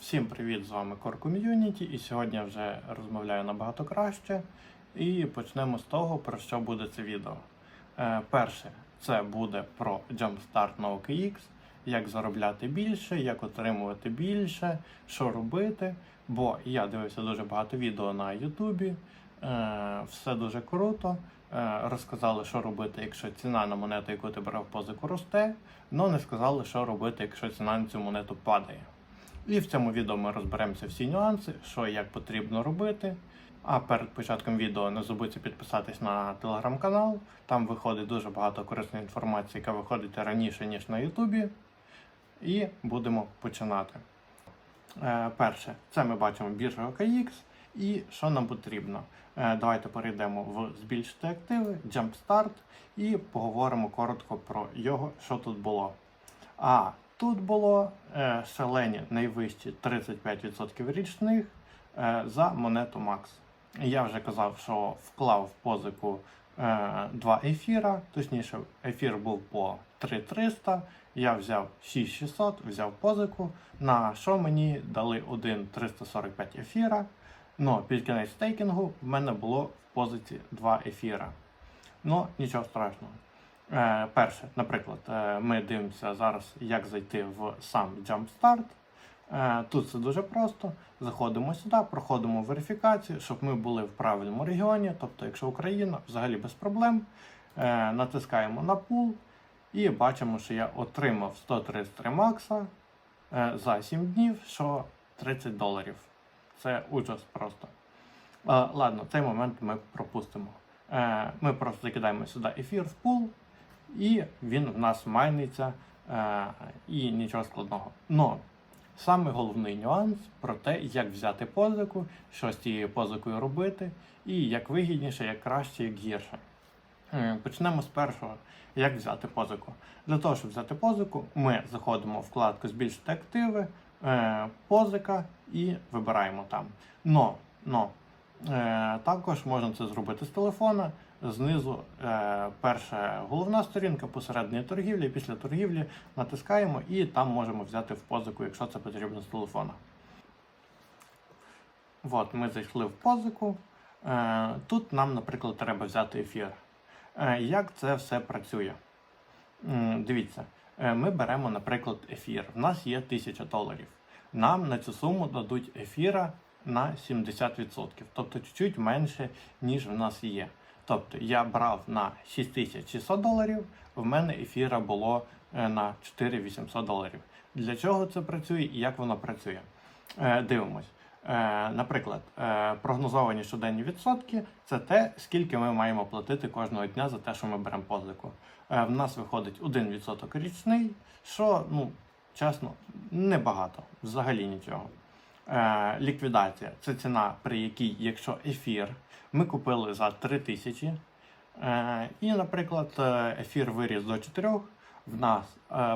Всім привіт! З вами Core Community і сьогодні я вже розмовляю набагато краще. І почнемо з того, про що буде це відео. Е, перше, це буде про Jumpstart на OKX, як заробляти більше, як отримувати більше, що робити. Бо я дивився дуже багато відео на Ютубі, е, все дуже круто. Е, розказали, що робити, якщо ціна на монету, яку ти брав позику, росте, але не сказали, що робити, якщо ціна на цю монету падає. І в цьому відео ми розберемося всі нюанси, що і як потрібно робити. А перед початком відео не забудьте підписатись на телеграм-канал. Там виходить дуже багато корисної інформації, яка виходить раніше, ніж на Ютубі. І будемо починати. Е, перше, це ми бачимо біржа OKX. І що нам потрібно? Е, давайте перейдемо в збільшити активи, Jumpstart, і поговоримо коротко про його, що тут було. А тут було е, шалені найвищі 35% річних е, за монету Max. Я вже казав, що вклав в позику е, два ефіра, точніше, ефір був по 3300. Я взяв 6600, взяв позику. На що мені дали один 345 ефіра. Ну, під кінець стейкінгу в мене було в позиці два ефіра. Ну, нічого страшного. Е, перше, наприклад, е, ми дивимося зараз, як зайти в сам Jumpstart. Е, тут все дуже просто. Заходимо сюди, проходимо верифікацію, щоб ми були в правильному регіоні. Тобто, якщо Україна, взагалі без проблем. Натискаємо на пул і бачимо, що я отримав 133 макса за 7 днів, що 30 доларів. Це ужас просто. Ладно, цей момент ми пропустимо. Ми просто закидаємо сюди ефір в пул, і він в нас майниться е, і нічого складного. Но саме головний нюанс про те, як взяти позику, що з цією позикою робити, і як вигідніше, як краще, як гірше. Е, Почнемо з першого, як взяти позику. Для того, щоб взяти позику, ми заходимо в вкладку Збільшити активи, е, позика і вибираємо там. Но, но е, також можна це зробити з телефона. Знизу е, перша головна сторінка, посередині торгівлі. Після торгівлі натискаємо і там можемо взяти в позику, якщо це потрібно з телефона. От, ми зайшли в позику. Е, тут нам, наприклад, треба взяти ефір. Е, як це все працює? М, Дивіться, е, ми беремо, наприклад, ефір. В нас є 1000 доларів. Нам на цю суму дадуть ефіра на 70%, тобто чуть-чуть менше, ніж в нас є. Тобто я брав на 6600 доларів, в мене ефіра було е, на 4800 доларів. Для чого це працює і як воно працює? Е, Дивимось. Е, Наприклад, прогнозовані щоденні відсотки це те, скільки ми маємо платити кожного дня за те, що ми беремо позику. В нас виходить 1% річний, що, ну, чесно, небагато, взагалі нічого. Е, Ліквідація це ціна, при якій, якщо ефір ми купили за 3000, е, і, наприклад, е, ефір виріс до 4, в нас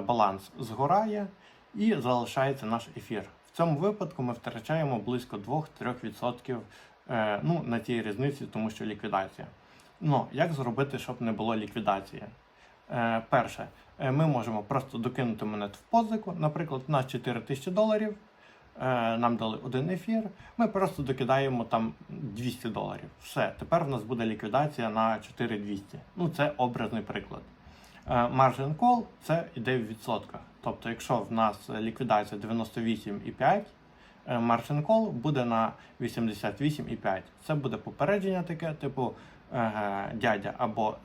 баланс згорає і залишається наш ефір. В цьому випадку ми втрачаємо близько 2-3% е, ну, на цій різниці, тому що ліквідація. Ну, як зробити, щоб не було ліквідації? Перше, ми можемо просто докинути монет в позику. Наприклад, у нас 4 тисячі доларів. Е, Нам дали один ефір. Ми просто докидаємо там 200 доларів. Все, тепер в нас буде ліквідація на 4200. Ну, це образний приклад. Е, Margin call це іде в відсотках. Тобто, якщо в нас ліквідація 98,5, е, margin call буде на 88,5. Це буде попередження таке, типу е, дядя або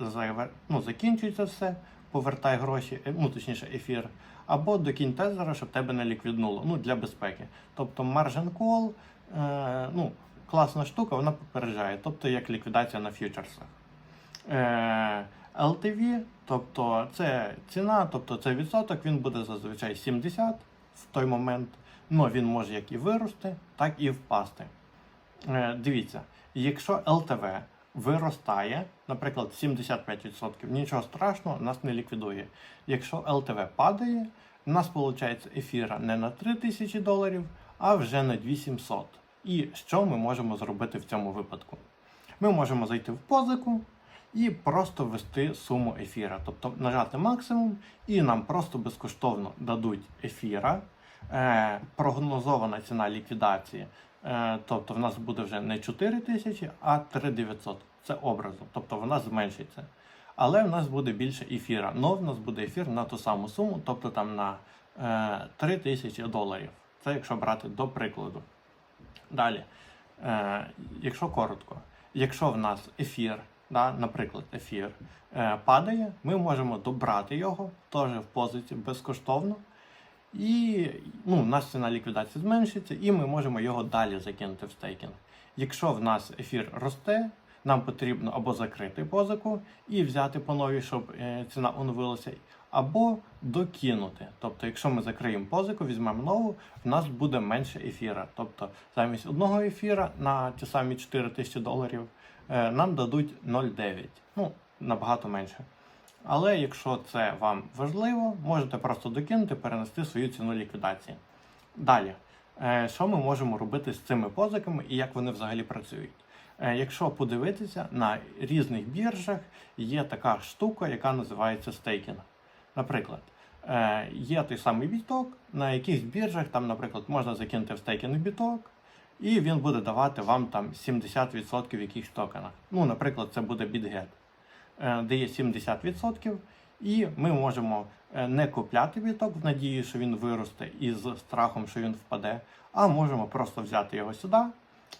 ну, закінчується все, повертай гроші, е, ну точніше ефір, або докінь тезера, щоб тебе не ліквіднуло. Ну, для безпеки. Тобто margin call, е, ну, класна штука, вона попереджає, тобто як ліквідація на фьючерсах. Е, LTV, тобто це ціна, тобто це відсоток, він буде зазвичай 70 в той момент. Ну він може як і вирости, так і впасти. Е, дивіться, якщо LTV виростає, наприклад, 75%, нічого страшного, нас не ліквідує. Якщо LTV падає, у нас виходить ефіра не на 3000 доларів, а вже на 2700. І що ми можемо зробити в цьому випадку? Ми можемо зайти в позику і просто ввести суму ефіра. Тобто нажати максимум, і нам просто безкоштовно дадуть ефіра. Е, прогнозована ціна ліквідації. Е, тобто в нас буде вже не 4 тисячі, а 3900. Це образно. Тобто вона зменшиться. Але в нас буде більше ефіра. Но в нас буде ефір на ту саму суму, тобто там на е, 3 тисячі доларів. Це якщо брати до прикладу. Далі, е, якщо коротко, якщо в нас ефір, да, наприклад, ефір е, падає, ми можемо добрати його теж в позиції безкоштовно. І ну, у нас ціна ліквідації зменшиться, і ми можемо його далі закинути в стейкінг. Якщо в нас ефір росте, нам потрібно або закрити позику і взяти по новій, щоб е, ціна оновилася, або докинути. Тобто, якщо ми закриємо позику, візьмемо нову, в нас буде менше ефіра. Тобто замість одного ефіра на ті самі 4 тисячі доларів е, нам дадуть 0,9. Ну, набагато менше. Але якщо це вам важливо, можете просто докинути, перенести свою ціну ліквідації. Далі, е, що ми можемо робити з цими позиками і як вони взагалі працюють? Е, Якщо подивитися на різних біржах, є така штука, яка називається стейкінг. Наприклад, е, є той самий біток, на якихось біржах, там, наприклад, можна закинути в стейкінг біток, і він буде давати вам там 70% в якихось токенах. Ну, наприклад, це буде BitGet е, дає 70%, і ми можемо е, не купляти біток в надії, що він виросте із страхом, що він впаде, а можемо просто взяти його сюди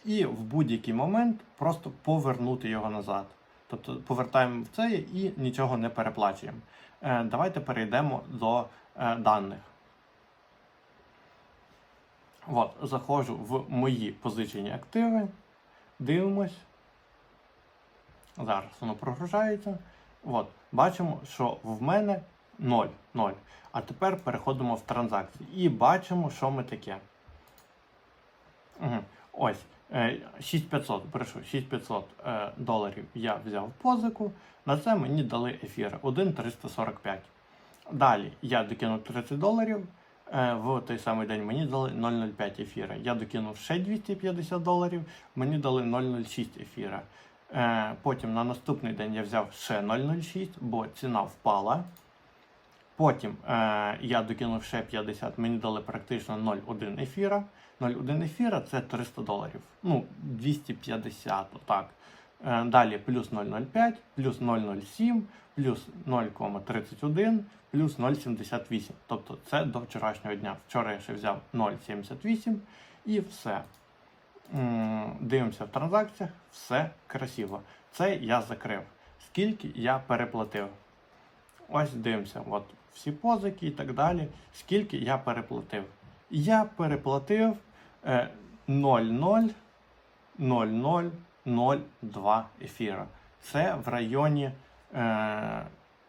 і в будь-який момент просто повернути його назад. Тобто повертаємо в це і нічого не переплачуємо. Е, Давайте перейдемо до е, даних. От, заходжу в мої позичені активи, дивимось. Зараз воно прогружається. От, бачимо, що в мене 0, 0. А тепер переходимо в транзакції і бачимо, що ми таке. Угу. Ось. Е, 6500, прошу, 6500 е, доларів я взяв позику. На це мені дали ефір 1,345. Далі я докинув 30 доларів. е, В той самий день мені дали 0,05 ефіра. Я докинув ще 250 доларів, мені дали 0,06 ефіра. Е, Потім на наступний день я взяв ще 0,06, бо ціна впала. Потім е, я докинув ще 50, мені дали практично 0,1 ефіра. 0,1 ефіра це 300 доларів. Ну, 250, отак. Е, далі плюс 0,05, плюс 0,07, плюс 0,31, плюс 0,78. Тобто це до вчорашнього дня. Вчора я ще взяв 0,78 і все. Дивимося в транзакціях, все красиво. Це я закрив. Скільки я переплатив? Ось дивимося, от всі позики і так далі. Скільки я переплатив? Я переплатив е, 0,00002 ефіра. Це в районі е,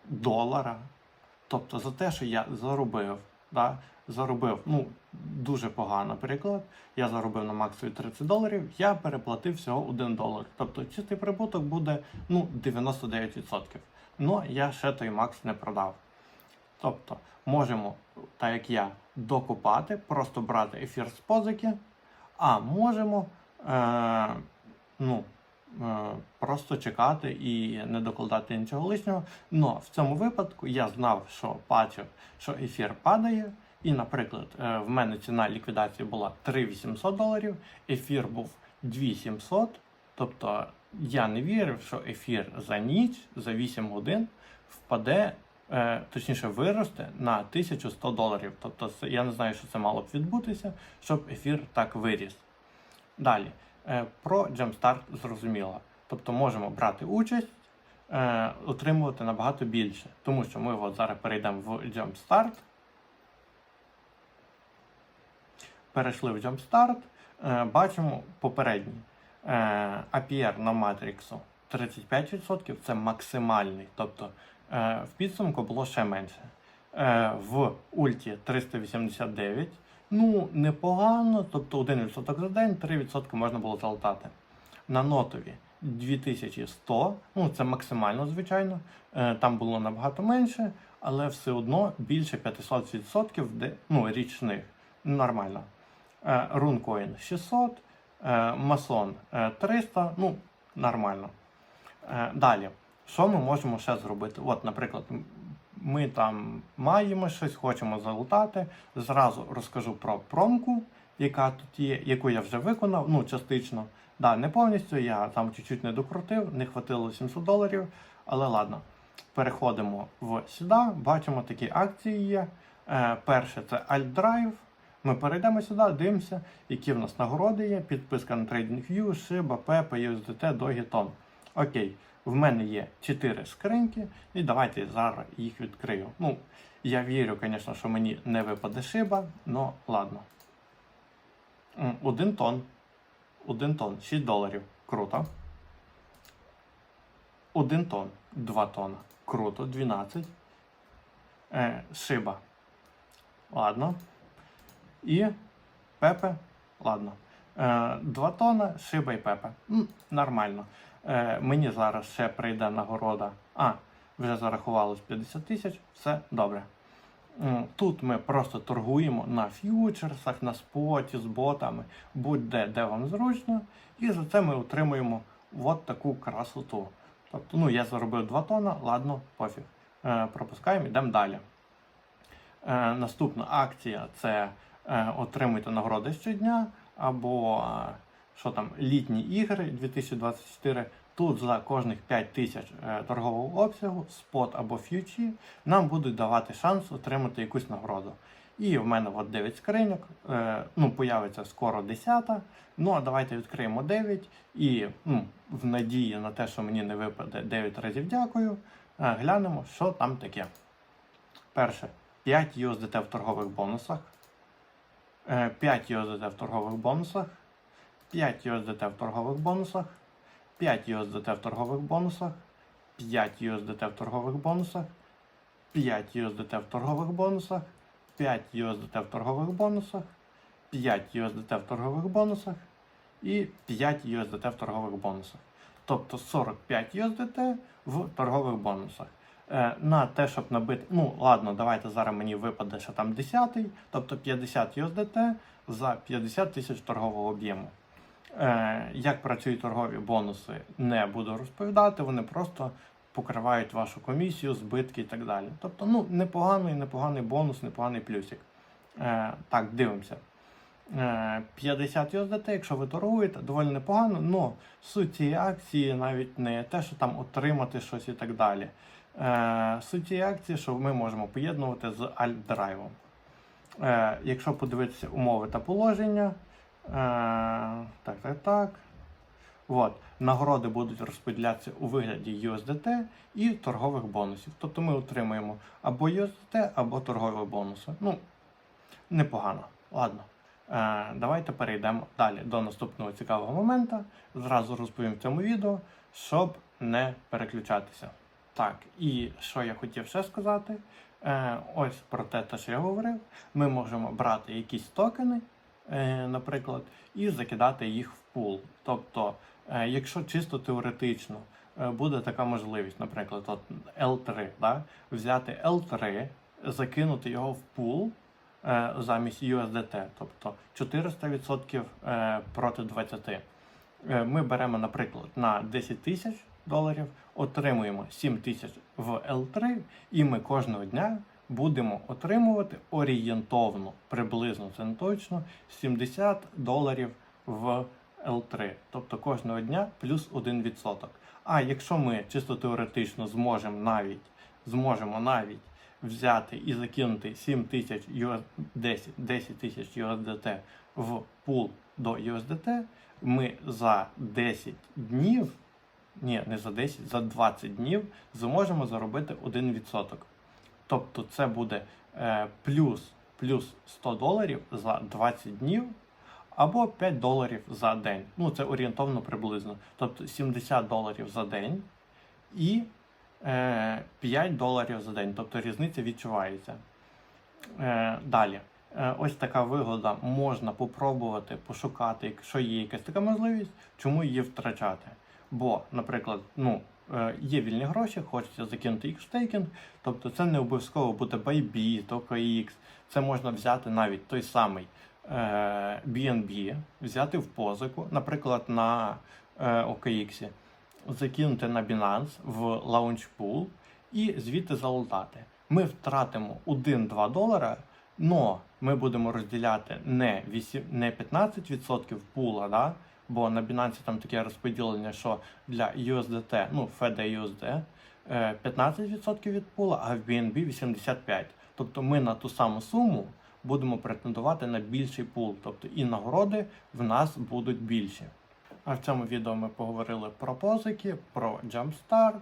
долара. Тобто за те, що я заробив, да, заробив, ну, дуже погано, наприклад, я заробив на максові 30 доларів, я переплатив всього 1 долар. Тобто чистий прибуток буде ну, 99%. Ну, я ще той макс не продав. Тобто, можемо, так як я, докупати, просто брати ефір з позики, а можемо е, ну, е, просто чекати і не докладати нічого лишнього. Но в цьому випадку я знав, що бачив, що ефір падає. І, наприклад, е, в мене ціна ліквідації була 3800 доларів, ефір був 2700. Тобто я не вірив, що ефір за ніч, за 8 годин впаде, точніше виросте на 1100 доларів. Тобто я не знаю, що це мало б відбутися, щоб ефір так виріс. Далі, е, про Jumpstart зрозуміло. Тобто можемо брати участь, е, отримувати набагато більше. Тому що ми от зараз перейдемо в Jumpstart. Перейшли в Jumpstart, е, бачимо попередній. Е, APR на Matrix 35% це максимальний. Тобто е, в підсумку було ще менше. Е, в Ульті 389. Ну, непогано, тобто 1% за день, 3% можна було залатати. На нотові 2100, ну це максимально, звичайно. Е, там було набагато менше, але все одно більше 500% ну, річних. Нормально. Е, RuneCoin 600, е, Масон е, 300, ну, нормально. Е, Далі, що ми можемо ще зробити? От, наприклад, ми там маємо щось, хочемо залутати. Зразу розкажу про промку, яка тут є, яку я вже виконав, ну, частично. Да, не повністю, я там чуть-чуть не докрутив, не хватило 700 доларів, але ладно. Переходимо в сюди, бачимо такі акції є. Е, перше це Alt Drive. Ми перейдемо сюди, дивимося, які в нас нагороди є. Підписка на TradingView, Shiba, Pepe, USDT, Dogeton. Окей, в мене є 4 скриньки, і давайте зараз їх відкрию. Ну, я вірю, звісно, що мені не випаде Shiba, але ладно. Один тон. Один тон, 6 доларів. Круто. Один тон, 2 тона. Круто, 12. Е, шиба. Ладно. І пепе. Ладно. Е, 2 тона, шиба і пепе. Нормально. Е, мені зараз ще прийде нагорода. А, вже зарахувалось 50 тисяч. Все добре. Тут ми просто торгуємо на ф'ючерсах, на споті з ботами, будь-де, де вам зручно. І за це ми отримуємо от таку красоту. Тобто, ну, я заробив 2 тона, ладно, пофіг. Е, пропускаємо, йдемо далі. Е, наступна акція це е, отримуйте нагороди щодня, або що там, літні ігри 2024. Тут за кожних 5 тисяч е, торгового обсягу, спот або ф'ючі, нам будуть давати шанс отримати якусь нагороду. І в мене от 9 скриньок, е, ну, появиться скоро 10. Ну, а давайте відкриємо 9 і ну, в надії на те, що мені не випаде 9 разів дякую, е, глянемо, що там таке. Перше, 5 USDT в торгових бонусах. Е, 5 USDT в торгових бонусах. 5 USDT в торгових бонусах. 5 USDT в торгових бонусах. 5 USDT в торгових бонусах. 5 USDT в торгових бонусах. 5 USDT в торгових бонусах. 5 USDT в торгових бонусах. І 5 USDT в торгових бонусах. Тобто 45 USDT в торгових бонусах. Е, на те, щоб набити. Ну, ладно, давайте зараз мені випаде, що там 10, тобто 50 USDT за 50 тисяч торгового об'єму. Е, як працюють торгові бонуси, не буду розповідати, вони просто покривають вашу комісію, збитки і так далі. Тобто, ну, непоганий, непоганий бонус, непоганий плюсик. Е, так, дивимося. Е, 50 USDT, якщо ви торгуєте, доволі непогано, але суть цієї акції навіть не те, що там отримати щось і так далі. Е, суть цієї акції, що ми можемо поєднувати з Alt-драйвом. Е, якщо подивитися умови та положення, е, так, так, так. От, нагороди будуть розподілятися у вигляді USDT і торгових бонусів. Тобто ми отримуємо або USDT, або торгові бонуси. Ну, непогано. Ладно. Е, давайте перейдемо далі до наступного цікавого моменту. Зразу розповім в цьому відео, щоб не переключатися. Так, і що я хотів ще сказати? Е, ось про те, те, що я говорив. Ми можемо брати якісь токени, е, наприклад, і закидати їх в пул. Тобто, е, якщо чисто теоретично е, буде така можливість, наприклад, от L3, да, взяти L3, закинути його в пул е, замість USDT, тобто 400% е, проти 20. Е, Ми беремо, наприклад, на 10 тисяч доларів, отримуємо 7 тисяч в L3, і ми кожного дня будемо отримувати орієнтовно, приблизно це не точно, 70 доларів в L3. Тобто кожного дня плюс 1%. А якщо ми чисто теоретично зможемо навіть зможемо навіть взяти і закинути 7 тисяч US 10, 10 тисяч USDT в пул до USDT, ми за 10 днів, ні, не за 10, за 20 днів зможемо заробити 1%. Тобто це буде е, плюс, плюс 100 доларів за 20 днів або 5 доларів за день. Ну, це орієнтовно приблизно. Тобто 70 доларів за день і е, 5 доларів за день. Тобто різниця відчувається. Е, далі. Е, ось така вигода можна попробувати пошукати, якщо є якась така можливість, чому її втрачати. Бо, наприклад, ну, е, є вільні гроші, хочеться закинути їх стейкінг, тобто це не обов'язково буде Bybit, OKX, це можна взяти навіть той самий е, BNB, взяти в позику, наприклад, на е, OKX, закинути на Binance в Launch Pool і звідти залутати. ми втратимо 1-2 долара, но ми будемо розділяти не, 8, не 15% пула, да? Бо на Binance там таке розподілення, що для USDT, ну, FED-USD, е, 15% від пула, а в BNB 85%. Тобто ми на ту саму суму будемо претендувати на більший пул. Тобто і нагороди в нас будуть більші. А в цьому відео ми поговорили про позики, про Jumpstart,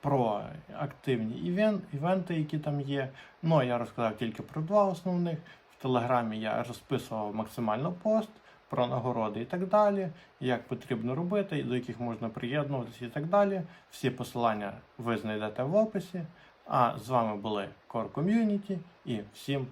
про активні івен, івенти, які там є. Ну, я розказав тільки про два основних. В Телеграмі я розписував максимально пост про нагороди і так далі, як потрібно робити, до яких можна приєднуватися і так далі. Всі посилання ви знайдете в описі. А з вами були Core Community і всім